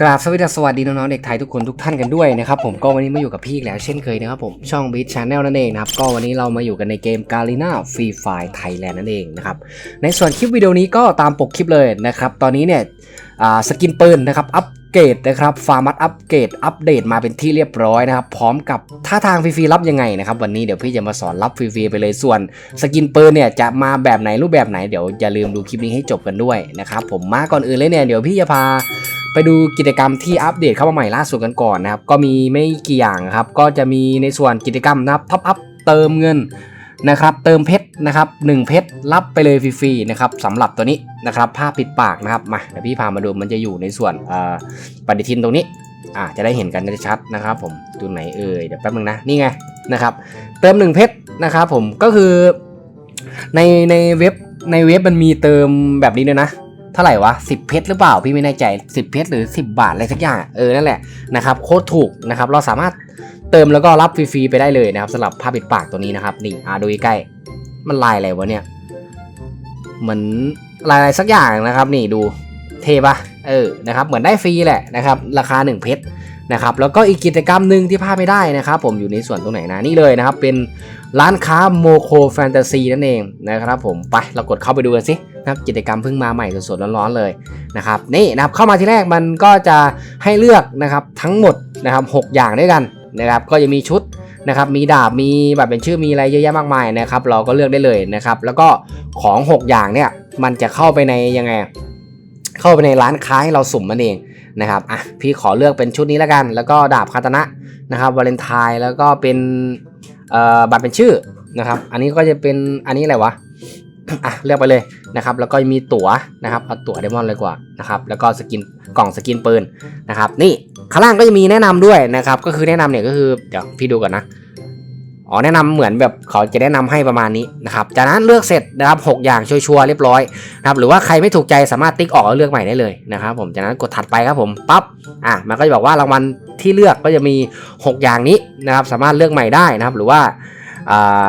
กราบสวัสดีสวัสดีน้องๆเด็กไทยทุกคนทุกท่านกันด้วยนะครับผมก็วันนี้มาอยู่กับพี่อีกแล้วเช่นเคยนะครับผมช่อง Beat Channel นั่นเองนะครับก็วันนี้เรามาอยู่กันในเกม g a r i n a Free Fire Thailand นั่นเองนะครับในส่วนคลิปวิดีโอนี้ก็ตามปกคลิปเลยนะครับตอนนี้เนี่ยสกินปืนนะครับอัปเกรดนะครับฟาร์มัสอัปเกรดอัปเดตมาเป็นที่เรียบร้อยนะครับพร้อมกับท่าทางฟรีๆรับยังไงนะครับวันนี้เดี๋ยวพี่จะมาสอนรับฟรีๆไปเลยส่วน สกินปืนเนี่ยจะมาแบบไหนรูปแบบไหนเดี๋ยวอย่าลืมดูคลิปนี้ให้จบกันด้วยนะครับผมมาก่อนอื่นเลยเนี่ยเดี๋ยวพี่จะพา ไปดูกิจกรรมที่อัปเดตเข้ามาใหม่ล่าสุดกันก่อนนะครับ ก็มีไม่กี่อย่างครับ ก็จะมีในส่วนกิจกรรมนะครับท็อปอัพเติมเงินนะครับเติมเพชรนะครับ1เพชรรับไปเลยฟรีๆนะครับสำหรับตัวนี้นะครับผ้าปิดปากนะครับมาเดี๋ยวพี่พามาดูมันจะอยู่ในส่วนปฏิทินตรงนี้อ่าจะได้เห็นกันชัดนะครับ ผมตัวไหนเอ่ยเดี๋ยวแป๊บนึงนะนี่ไงนะครับเติม1เพชรนะครับผมก็คือในในเว็บในเว็บมันมีเติมแบบนี้ด้วยนะ เท่าไหร่วะ10เพชรหรือเปล่าพี่ไม่แน่ใจ10เพชรหรือ 10 บาทอะไรสักอย่างเออนั่นแหละนะครับโคตรถูกนะครับเราสามารถเติมแล้วก็รับฟรีๆไปได้เลยนะครับสำหรับผ้าปิดปากตัวนี้นะครับนี่อ่าดูใกล้มันลายอะไรวะเนี่ยเหมือนลายอะไรสักอย่างนะครับ นี่ดูเทปะเออนะครับเหมือนได้ฟรีแหละนะครับราคา1เพชรนะครับแล้วก็อีกกิจกรรมหนึ่งที่พลาดไม่ได้นะครับ ผมอยู่ในส่วนตรงไหนนะนี่เลยนะครับ เป็นร้านค้าโมโคแฟนตาซีนั่นเองนะครับผมไปเรากดเข้าไปดูกันสิ นะครับกิจกรรมเพิ่งมาใหม่สดๆร้อนๆเลยนะครับนี่นะครับเข้ามาที่แรกมันก็จะให้เลือกนะครับทั้งหมดนะครับ6อย่างด้วยกันนะครับก็จะมีชุดนะครับมีดาบมีแบบเป็นชื่อมีอะไรเยอะแยะมากมายนะครับเราก็เลือกได้เลยนะครับแล้วก็ของ 6 อย่างเนี่ยมันจะเข้าไปในยังไง เข้าไปในร้านค้าให้เราสุ่มมันเองนะครับอะพี่ขอเลือกเป็นชุดนี้แล้วกัน แล้วก็ดาบคาตนะนะครับวาเลนไทน์แล้วก็เป็นเอ่อบัตรเป็นชื่อนะครับอันนี้ก็จะเป็นอันนี้อะไรวะ อะเลือกไปเลยนะครับแล้วก็มีตั๋วนะครับเอาตั๋วเดมอนเลยกว่านะครับแล้วก็สกินกล่องสกินปืนนะครับนี่ข้างล่างก็จะมีแนะนำด้วยนะครับก็คือแนะนำเนี่ยก็คือเดี๋ยวพี่ดูก่อนนะอ๋อแนะนำเหมือนแบบเขาจะแนะนำให้ประมาณนี้นะครับจากนั้นเลือกเสร็จนะครับหกอย่างชัวร์เรียบร้อยนะครับหรือว่าใครไม่ถูกใจสามารถติ๊กออกแล้วเลือกใหม่ได้เลยนะครับผมจากนั้นกดถัดไปครับผมปั๊บอะมันก็จะบอกว่ารางวัลที่เลือกก็จะมี 6 อย่างนี้นะครับสามารถเลือกใหม่ได้นะครับหรือว่าอ่า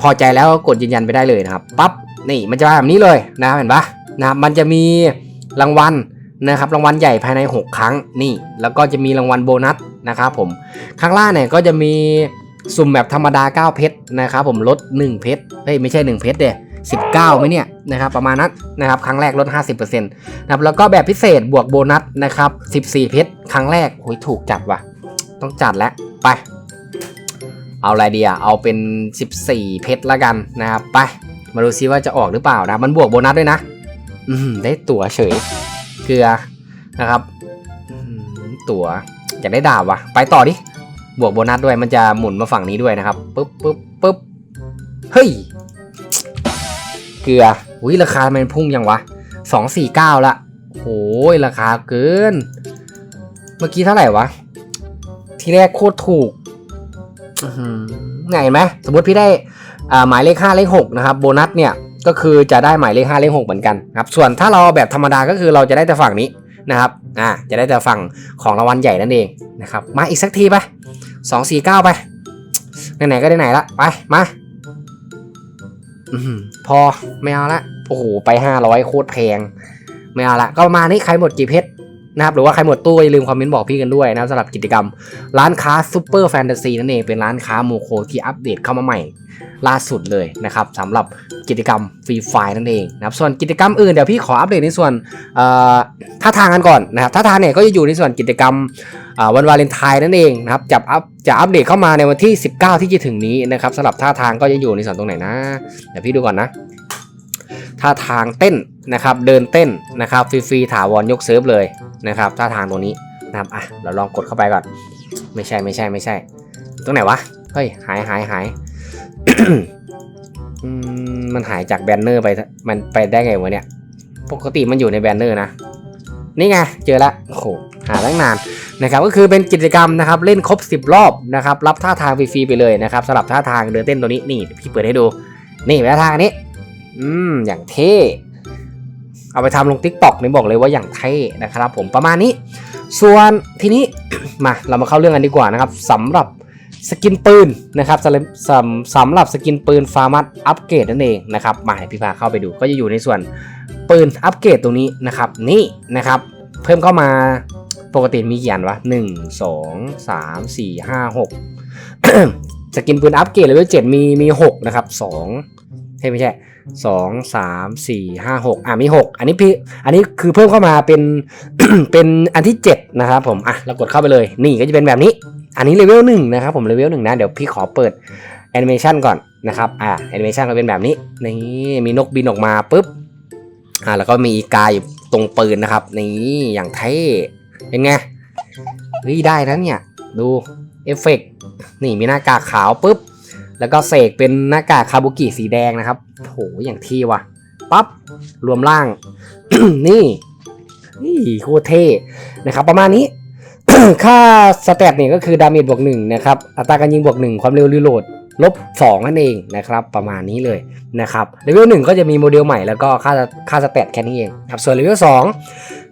พอใจแล้วก็กดยืนยันไปได้เลยนะครับปั๊บนี่มันจะมาแบบนี้เลยนะเห็นปะนะครับมันจะมีรางวัลนะครับรางวัลใหญ่ภายใน 6 ครั้งนี่ แล้วก็จะมีรางวัลโบนัสนะครับผมข้างล่างเนี่ยก็จะมีสุ่มแบบธรรมดา 9 เพชรนะครับผมลด 1 เพชรเฮ้ยไม่ใช่ 1 เพชรเด้19ไหมเนี่ยนะครับประมาณนั้นนะครับครั้งแรกลด 50%นะครับแล้วก็แบบพิเศษบวกโบนัสนะครับ14 เพชรครั้งแรกโอ้ยถูกจัดว่ะ ต้องจัดแล้วไป เอาอะไรดีอะเอาเป็น 14 เพชรละกันนะครับไปมาดูซิว่าจะออกหรือเปล่านะ มันบวกโบนัสด้วยนะ อืมได้ตั๋วเฉย เกลือนะครับตั๋วอยากได้ดาบว่ะ ไปต่อดิ บวกโบนัสด้วยมันจะหมุนมาฝั่งนี้ด้วยนะครับปึ๊บปึ๊บปึ๊บเฮ้ย เกลืออุ้ยราคามันพุ่งยังวะสองสี่เก้าละโอ้ยราคาเกิน เมื่อกี้เท่าไหร่วะ ทีแรกโคตรถูก เห็นไหมสมมติพี่ได้หมายเลข5เลข6นะครับโบนัสเนี่ยก็คือจะได้หมายเลข5เลข6เหมือนกันครับส่วนถ้าเราแบบธรรมดาก็คือเราจะได้แต่ฝั่งนี้นะครับอ่าจะได้แต่ฝั่งของรางวัลใหญ่นั่นเองนะครับมาอีกสักทีไปสองสี่เก้าไปไหนๆก็ได้ไหนละไปมาอพอไม่เอาละโอ้โหไป500โคตรแพงไม่เอาละก็ประมาณนี้ใครหมดกี่เพชร นะครับหรือว่าใครหมดตู้อย่าลืมคอมเมนต์บอกพี่กันด้วยนะครับสำหรับกิจกรรม ร้านค้าซูเปอร์แฟนตาซีนั่นเองเป็นร้านค้าโมโคที่อัปเดตเข้ามาใหม่ ล่าสุดเลยนะครับสำหรับกิจกรรมฟรีไฟนั่นเองนะครับส่วนกิจกรรมอื่นเดี๋ยวพี่ขออัปเดตในส่วนท่าทางกันก่อนนะครับท่าทางเนี่ยก็จะอยู่ในส่วนกิจกรรมวันวาเลนไทน์นั่นเองนะครับจะอัพจะอัปเดตเข้ามาในวันที่ 19 ที่จะถึงนี้นะครับสำหรับท่าทางก็จะอยู่ในส่วนตรงไหนนะเดี๋ยวพี่ดูก่อนนะ ท่าทางเต้นนะครับ เดินเต้นนะครับฟรีๆถาวรยกเซิร์ฟเลยนะครับท่าทางตรงนี้นะครับอะเราลองกดเข้าไปก่อน ไม่ใช่ไม่ใช่ไม่ใช่ ตรงไหนวะเฮ้ยหายหายหายมันหายจากแบนเนอร์ไปมันไปได้ไงวะเนี่ย ปกติมันอยู่ในแบนเนอร์นะนี่ไงเจอละโอ้โหหาตั้งนานนะครับก็คือเป็นกิจกรรมนะครับเล่นครบ 10 รอบนะครับรับท่าทางฟรีๆไปเลยนะครับสำหรับท่าทางเดินเต้นตัวนี้นี่พี่เปิดให้ดูนี่ท่าทางนี้ อืม อย่างเท่ เอาไปทำลงทิกตอกนี่บอกเลยว่าอย่างเท่นะครับผมประมาณนี้ ส่วนทีนี้ มาเรามาเข้าเรื่องกันดีกว่านะครับสำหรับสกินปืนนะครับสำหรับสำสำหรับสกินปืนฟาร์มัสอัปเกรดนั่นเองนะครับมาให้พี่พาเข้าไปดูก็จะอยู่ในส่วนปืนอัปเกรดตรงนี้นะครับ นี่นะครับ เพิ่มเข้ามาปกติมีกี่อันวะหนึ่งสองสามสี่ห้าหกสกินปืนอัปเกรดเลเวลเจ็ดมีมีหกนะครับสองใช่ไม่ใช่ สองสามสี่ห้าหกอะมีหกอันนี้พี่อันนี้คือเพิ่มเข้ามาเป็นเป็นอันที่เจ็ดนะครับผมอะเรากดเข้าไปเลย นี่ก็จะเป็นแบบนี้ อันนี้เลเวลหนึ่งนะครับผมเลเวลหนึ่งนะ เดี๋ยวพี่ขอเปิดแอนิเมชันก่อนนะครับอะแอนิเมชันก็เป็นแบบนี้นี่มีนกบินออกมาปุ๊บอะแล้วก็มีอีกาอยู่ตรงปืนนะครับ นี่อย่างเท่เป็นไงเฮ้ยได้นะเนี่ย ดูเอฟเฟกต์นี่มีหน้ากากขาวปุ๊บ แล้วก็เสกเป็นหน้ากากคาบุกิสีแดงนะครับโหอย่างที่ว่ะปั๊บรวมร่าง นี่นี่โคตรเท่นะครับ ประมาณนี้ ค่าสเตตเนี่ยก็คือดาเมจบวกหนึ่งนะครับ อัตราการยิงบวกหนึ่งความเร็วรีโหลดลบสองนั่นเองนะครับประมาณนี้เลยนะครับเลเวลหนึ่งก็จะมีโมเดลใหม่แล้วก็ค่าค่าสเตตแค่นี้เองครับส่วนเลเวลสอง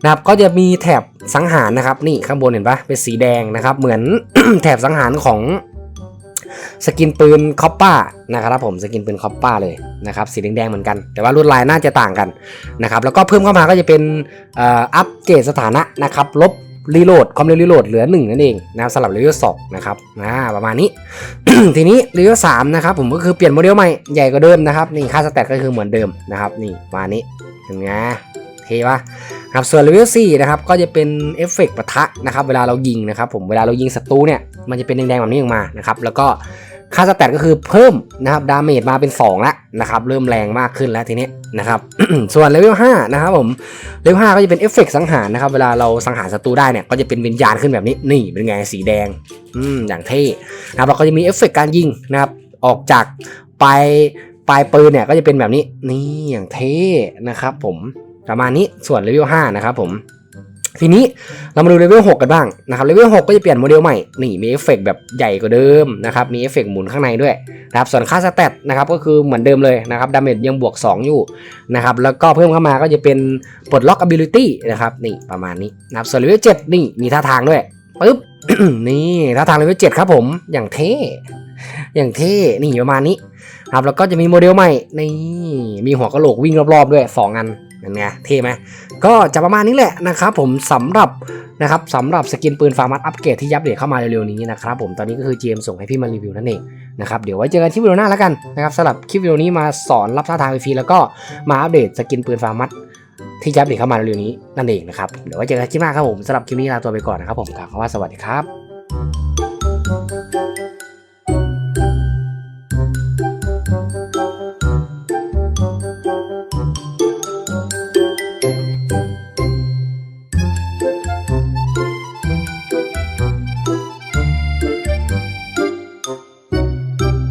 นะครับก็จะมีแถบสังหารนะครับ นี่ข้างบนเห็นปะเป็นสีแดงนะครับ เหมือนแถบสังหารของ สกินปืนคอปป้านะครับผมสกินปืนคอปป้าเลยนะครับสีแดงๆเหมือนกัน แต่ว่าลวดลายน่าจะต่างกันนะครับแล้วก็เพิ่มเข้ามาก็จะเป็นอัปเกรดสถานะนะครับลบรีโหลดความเร็วรีโหลดเหลือ 1 นั่นเองนะครับสำหรับเลเวลสองนะครับอ่าประมาณนี้ ทีนี้เลเวลสามนะครับผมก็คือเปลี่ยนโมเดลใหม่ใหญ่กว่าเดิมนะครับนี่ค่าสแตทก็คือเหมือนเดิมนะครับนี่ประมาณนี้เห็นไง เท่ปะครับส่วนเลเวลสี่นะครับก็จะเป็นเอฟเฟกต์ปะทะนะครับเวลาเรายิงนะครับผมเวลาเรายิงศัตรูเนี่ยมันจะเป็นแดงๆแบบนี้ออกมานะครับแล้วก็ค่าสแตทก็คือเพิ่มนะครับดาเมจมาเป็น2แล้วนะครับเริ่มแรงมากขึ้นแล้วทีนี้นะครับส่วนเลเวล5นะครับผมเลเวล5ก็จะเป็นเอฟเฟกต์สังหารนะครับเวลาเราสังหารศัตรูได้เนี่ยก็จะเป็นวิญญาณขึ้นแบบนี้นี่เป็นไงสีแดงอืมอย่างเท่นะครับแล้วก็จะมีเอฟเฟกต์การยิงนะครับออกจากปลายปลายปืนเนี่ยก็จะเป็นแบบนี้นี่อย่างเท่นะครับผม ประมาณนี้ส่วนเลเวล5นะครับผมทีนี้เรามาดูเลเวล6กันบ้างนะครับเลเวล6ก็จะเปลี่ยนโมเดลใหม่นี่มีเอฟเฟกต์แบบใหญ่กว่าเดิมนะครับมีเอฟเฟกต์หมุนข้างในด้วยนะครับส่วนค่าสเตตนะครับก็คือเหมือนเดิมเลยนะครับดาเมจยังบวก 2 อยู่นะครับแล้วก็เพิ่มเข้ามาก็จะเป็นปลดล็อก ability นะครับนี่ประมาณนี้นะครับส่วนเลเวล7นี่มีท่าทางด้วยปึ๊บนี่ท่าทางเลเวล7ครับผมอย่างเท่อย่างเท่นี่ประมาณนี้ ครับแล้วก็จะมีโมเดลใหม่นี่มีหัวกะโหลกวิ่งรอบๆด้วย2อันนั่นไงเท่ไหมก็จะประมาณนี้แหละนะครับผมสำหรับนะครับสำหรับสกินปืนฟาร์มัสอัปเกรดที่ยับเดตเข้ามาเร็วๆนี้นะครับผมตอนนี้ก็คือ GM ส่งให้พี่มารีวิวนั่นเองนะครับเดี๋ยวไว้เจอกันที่วิดีโอหน้าแล้วกันนะครับสำหรับคลิปวิดีโอนี้มาสอนรับท่าทางฟรีแล้วก็มาอัปเดตสกินปืนฟาร์มัสที่จะอัปเดตเข้ามาเร็วๆนี้นั่นเองนะครับเดี๋ยวไว้เจอกันคลิปหน้าครับผมสำหรับคลิปนี้ลาตัวไปก่อนนะครับผมกล่าวคำว่าสวัสดีครับ